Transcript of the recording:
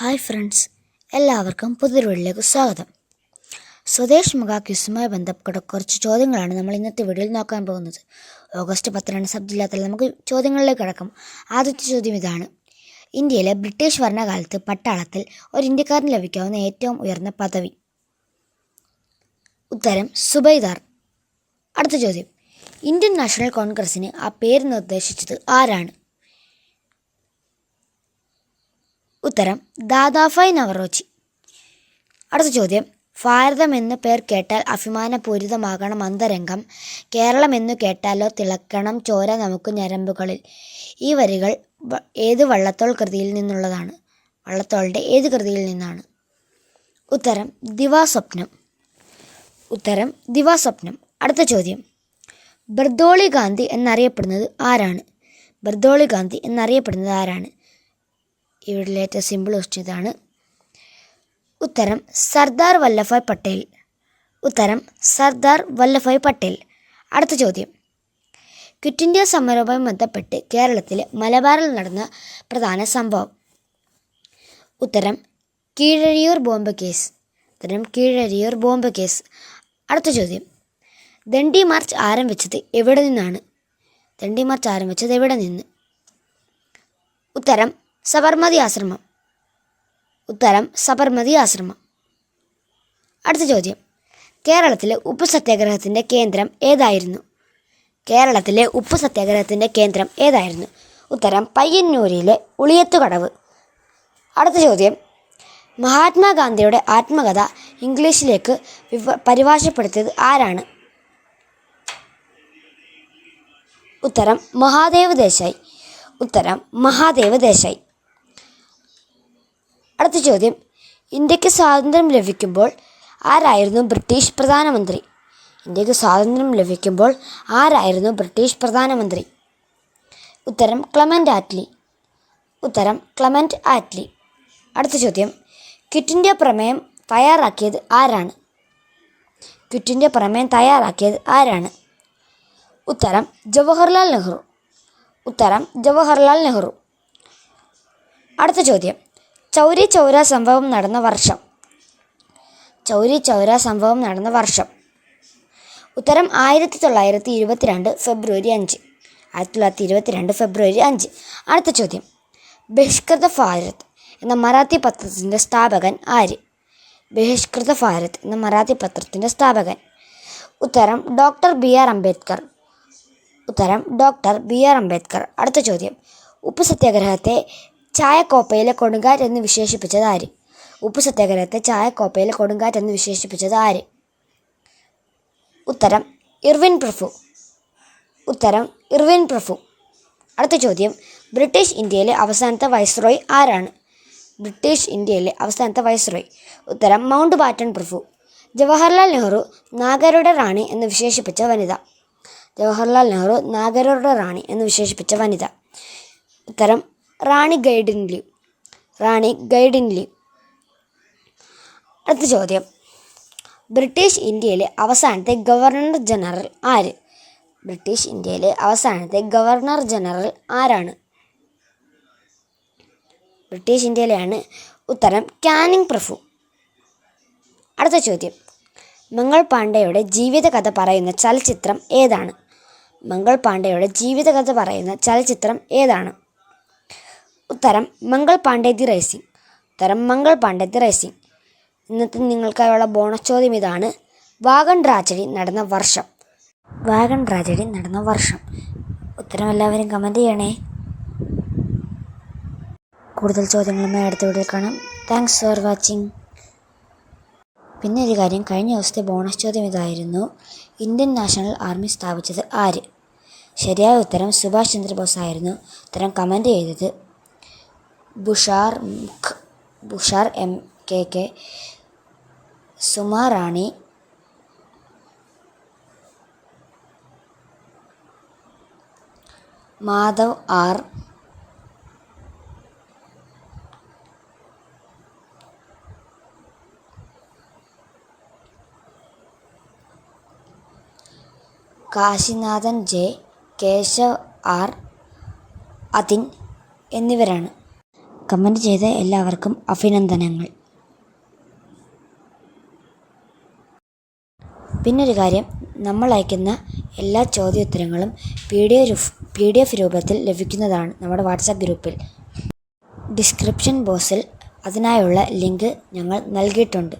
Hi friends എല്ലാവർക്കും പുതിയൊരു സ്വാഗതം. സ്വദേശ് മുഖ ക്യൂസുമായി ബന്ധപ്പെട്ട കുറച്ച് ചോദ്യങ്ങളാണ് നമ്മൾ ഇന്നത്തെ വീഡിയോയിൽ നോക്കാൻ പോകുന്നത്. ഓഗസ്റ്റ് പത്തിനാണ് സബ് ജില്ലാത്തിൽ നമുക്ക് ചോദ്യങ്ങളിലേക്ക് കടക്കാം. ആദ്യത്തെ ചോദ്യം ഇതാണ്. ഇന്ത്യയിലെ ബ്രിട്ടീഷ് ഭരണകാലത്ത് പട്ടാളത്തിൽ ഒരു ഇന്ത്യക്കാരന് ലഭിക്കാവുന്ന ഏറ്റവും ഉയർന്ന പദവി. ഉത്തരം സുബൈദാർ. അടുത്ത ചോദ്യം. ഇന്ത്യൻ നാഷണൽ കോൺഗ്രസിന് ആ പേര് നിർദ്ദേശിച്ചത് ആരാണ്? ഉത്തരം ദാദാഫായ് നവറോച്ചി. അടുത്ത ചോദ്യം. ഭാരതം എന്ന് പേർ കേട്ടാൽ അഭിമാനപൂരിതമാകണം അന്തരംഗം. കേരളം എന്നു കേട്ടാലോ തിളക്കണം ചോര നമുക്ക് ഞരമ്പുകളിൽ. ഈ വരികൾ ഏത് വള്ളത്തോൾ കൃതിയിൽ നിന്നുള്ളതാണ്? വള്ളത്തോളുടെ ഏത് കൃതിയിൽ നിന്നാണ്? ഉത്തരം ദിവാസ്വപ്നം. ഉത്തരം ദിവാസ്വപ്നം. അടുത്ത ചോദ്യം. ബർദോളി ഗാന്ധി എന്നറിയപ്പെടുന്നത് ആരാണ്? ബർദോളി ഗാന്ധി എന്നറിയപ്പെടുന്നത് ആരാണ്? ഇവിടെ ഏറ്റവും സിമ്പിൾ ക്വസ്റ്റ്യൻ ഇതാണ്. ഉത്തരം സർദാർ വല്ലഭായ് പട്ടേൽ. ഉത്തരം സർദാർ വല്ലഭായ് പട്ടേൽ. അടുത്ത ചോദ്യം. ക്വിറ്റ് ഇന്ത്യ സമരവുമായി ബന്ധപ്പെട്ട് കേരളത്തിലെ മലബാറിൽ നടന്ന പ്രധാന സംഭവം. ഉത്തരം കീഴരിയൂർ ബോംബ് കേസ്. ഉത്തരം കീഴരിയൂർ ബോംബ് കേസ്. അടുത്ത ചോദ്യം. ദണ്ഡി മാർച്ച് ആരംഭിച്ചത് എവിടെ നിന്നാണ്? ദണ്ഡി മാർച്ച് ആരംഭിച്ചത് എവിടെ നിന്ന്? ഉത്തരം സബർമതി ആശ്രമം. ഉത്തരം സബർമതി ആശ്രമം. അടുത്ത ചോദ്യം. കേരളത്തിലെ ഉപ്പ് സത്യാഗ്രഹത്തിന്റെ കേന്ദ്രം ഏതായിരുന്നു? കേരളത്തിലെ ഉപ്പ് സത്യാഗ്രഹത്തിന്റെ കേന്ദ്രം ഏതായിരുന്നു? ഉത്തരം പയ്യന്നൂരിലെ ഉളിയത്തുകടവ്. അടുത്ത ചോദ്യം. മഹാത്മാഗാന്ധിയുടെ ആത്മകഥ ഇംഗ്ലീഷിലേക്ക് പരിഭാഷപ്പെടുത്തിയത് ആരാണ്? ഉത്തരം മഹാദേവ് ദേശായി. ഉത്തരം മഹാദേവ് ദേശായി. അടുത്ത ചോദ്യം. ഇന്ത്യയ്ക്ക് സ്വാതന്ത്ര്യം ലഭിക്കുമ്പോൾ ആരായിരുന്നു ബ്രിട്ടീഷ് പ്രധാനമന്ത്രി? ഇന്ത്യയ്ക്ക് സ്വാതന്ത്ര്യം ലഭിക്കുമ്പോൾ ആരായിരുന്നു ബ്രിട്ടീഷ് പ്രധാനമന്ത്രി? ഉത്തരം ക്ലമന്റ് ആറ്റ്ലി. ഉത്തരം ക്ലമന്റ് ആറ്റ്ലി. അടുത്ത ചോദ്യം. ക്വിറ്റ് ഇന്ത്യ പ്രമേയം തയ്യാറാക്കിയത് ആരാണ്? ക്വിറ്റ് ഇന്ത്യ പ്രമേയം തയ്യാറാക്കിയത് ആരാണ്? ഉത്തരം ജവഹർലാൽ നെഹ്റു. ഉത്തരം ജവഹർലാൽ നെഹ്റു. അടുത്ത ചോദ്യം. ചൗരി ചൗര സംഭവം നടന്ന വർഷം. ചൗരി ചൗര സംഭവം നടന്ന വർഷം. ഉത്തരം ആയിരത്തി തൊള്ളായിരത്തി ഇരുപത്തിരണ്ട് ഫെബ്രുവരി അഞ്ച്. ആയിരത്തി തൊള്ളായിരത്തി ഇരുപത്തിരണ്ട് ഫെബ്രുവരി അഞ്ച്. അടുത്ത ചോദ്യം. ബഹിഷ്കൃത ഭാരത് എന്ന മറാത്തി പത്രത്തിന്റെ സ്ഥാപകൻ ആര്? ബഹിഷ്കൃത ഭാരത് എന്ന മറാത്തി പത്രത്തിന്റെ സ്ഥാപകൻ. ഉത്തരം ഡോക്ടർ ബി. ആർ. അംബേദ്കർ. ഉത്തരം ഡോക്ടർ ബി. ആർ. അംബേദ്കർ. അടുത്ത ചോദ്യം. ഉപ്പ് സത്യാഗ്രഹത്തെ ചായക്കോപ്പയിലെ കൊടുങ്കാറ്റ് എന്ന് വിശേഷിപ്പിച്ചത് ആര്? ഉപ്പ് സത്യാഗ്രഹത്തെ ചായക്കോപ്പയിലെ കൊടുങ്കാറ്റ് എന്ന് വിശേഷിപ്പിച്ചത് ആര്? ഉത്തരം ഇർവിൻ പ്രഫു ഉത്തരം ഇർവിൻ പ്രഫു അടുത്ത ചോദ്യം ബ്രിട്ടീഷ് ഇന്ത്യയിലെ അവസാനത്തെ വൈസ്രോയ് ആരാണ്? ബ്രിട്ടീഷ് ഇന്ത്യയിലെ അവസാനത്തെ വൈസ്രോയ് ഉത്തരം മൗണ്ട് ബാറ്റൺ പ്രഫു ജവഹർലാൽ നെഹ്റു നാഗരുടെ റാണി എന്ന് വിശേഷിപ്പിച്ച വനിത. ജവഹർലാൽ നെഹ്റു നാഗരുടെ റാണി എന്ന് വിശേഷിപ്പിച്ച വനിത. ഉത്തരം റാണി ഗൈഡിൻ ലീവ് റാണി ഗൈഡിൻ ലീവ് അടുത്ത ചോദ്യം. ബ്രിട്ടീഷ് ഇന്ത്യയിലെ അവസാനത്തെ ഗവർണർ ജനറൽ ആര്? ബ്രിട്ടീഷ് ഇന്ത്യയിലെ അവസാനത്തെ ഗവർണർ ജനറൽ ആരാണ്? ബ്രിട്ടീഷ് ഇന്ത്യയിലെയാണ് ഉത്തരം കാനിങ് പ്രഫു അടുത്ത ചോദ്യം. മംഗൾ പാണ്ഡെയുടെ ജീവിതകഥ പറയുന്ന ചലച്ചിത്രം ഏതാണ്? മംഗൾ പാണ്ഡെയുടെ ജീവിതകഥ പറയുന്ന ചലച്ചിത്രം ഏതാണ്? ഉത്തരം മംഗൾ പാണ്ഡേ ദി റേസിംഗ്. ഉത്തരം മംഗൾ പാണ്ഡേ ദി റേസിംഗ്. ഇന്നത്തെ നിങ്ങൾക്കായുള്ള ബോണസ് ചോദ്യം ഇതാണ്. വാഗൺ ട്രാജഡി നടന്ന വർഷം. വാഗൺ ട്രാജഡി നടന്ന വർഷം. ഉത്തരം എല്ലാവരും കമന്റ് ചെയ്യണേ. കൂടുതൽ ചോദ്യങ്ങളുമായി അടുത്ത വീഡിയോയിൽ കാണാം. താങ്ക്സ് ഫോർ വാച്ചിങ് പിന്നെ ഒരു കാര്യം കഴിഞ്ഞ ദിവസത്തെ ബോണസ് ചോദ്യം ഇതായിരുന്നു. ഇന്ത്യൻ നാഷണൽ ആർമി സ്ഥാപിച്ചത് ആര്? ശരിയായ ഉത്തരം സുഭാഷ് ചന്ദ്രബോസ് ആയിരുന്നു ഉത്തരം കമന്റ് ചെയ്തത് Bushar Bushar M K K Suma Rani Madhav R Kashinathan J Keshav R Athin എന്നിവരാണ്. കമന്റ് ചെയ്ത എല്ലാവർക്കും അഭിനന്ദനങ്ങൾ. പിന്നൊരു കാര്യം നമ്മൾ അയക്കുന്ന എല്ലാ ചോദ്യോത്തരങ്ങളും P D F P D F രൂപത്തിൽ ലഭിക്കുന്നതാണ് നമ്മുടെ വാട്സാപ്പ് ഗ്രൂപ്പിൽ. ഡിസ്ക്രിപ്ഷൻ ബോക്സിൽ അതിനായുള്ള ലിങ്ക് ഞങ്ങൾ നൽകിയിട്ടുണ്ട്.